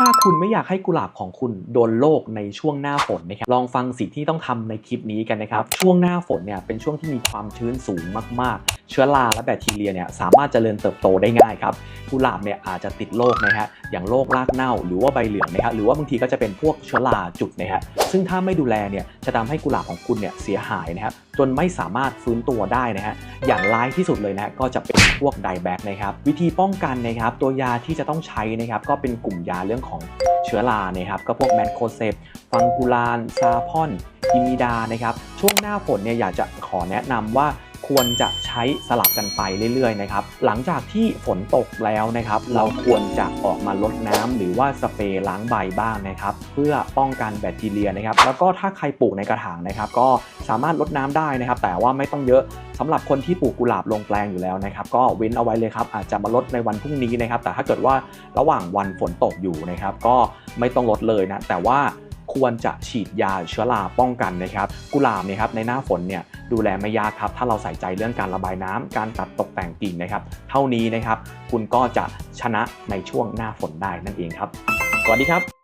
ถ้าคุณไม่อยากให้กุหลาบของคุณโดนโรคในช่วงหน้าฝนนะครับลองฟังสิ่งที่ต้องทำในคลิปนี้กันนะครับ ช่วงหน้าฝนเนี่ยเป็นช่วงที่มีความชื้นสูงมากๆเชื้อราและแบคทีเรียเนี่ยสามารถเจริญเติบโตได้ง่ายครับกุหลาบเนี่ยอาจจะติดโรคนะฮะอย่างโรครากเน่าหรือว่าใบเหลืองนะฮะหรือว่าบางทีก็จะเป็นพวกเชื้อราจุดนะฮะซึ่งถ้าไม่ดูแลเนี่ยจะทำให้กุหลาบของคุณเนี่ยเสียหายนะครับจนไม่สามารถฟื้นตัวได้นะฮะอย่างร้ายที่สุดเลยนะก็จะเป็นพวกไดแบคนะครับวิธีป้องกันนะครับตัวยาที่จะต้องใช้นะครับก็เป็นกลุ่มยาเรื่องของเชื้อรานะครับก็พวกแมนโคเซปฟังกูลานซาพอนอิมิดานะครับช่วงหน้าฝนเนี่ยอยากจะขอแนะนำว่า ควรจะใช้สลับกันไปเรื่อยๆนะครับหลังจากที่ฝนตกแล้วนะครับ เราควรจะออกมาลดน้ำหรือว่าสเปรย์ล้างใบบ้างนะครับ เพื่อป้องกันแบคทีเรียนะครับ แล้วก็ถ้าใครปลูกในกระถางนะครับ ก็สามารถลดน้ำได้นะครับ แต่ว่าไม่ต้องเยอะสำหรับคนที่ปลูกกุหลาบลงแปลงอยู่แล้วนะครับ ก็เว้นเอาไว้เลยครับ อาจจะมาลดในวันพรุ่งนี้นะครับ แต่ถ้าเกิดว่าระหว่างวันฝนตกอยู่นะครับ ก็ไม่ต้องลดเลยนะแต่ว่า ควรจะฉีดยาเชื้อราป้องกันนะครับ กุหลาบเนี่ยครับในหน้าฝนเนี่ยดูแลไม่ยากครับ ถ้าเราใส่ใจเรื่องการระบายน้ำการตัดตกแต่งกิ่งนะครับ เท่านี้นะครับ คุณก็จะชนะในช่วงหน้าฝนได้นั่นเองครับ สวัสดีครับ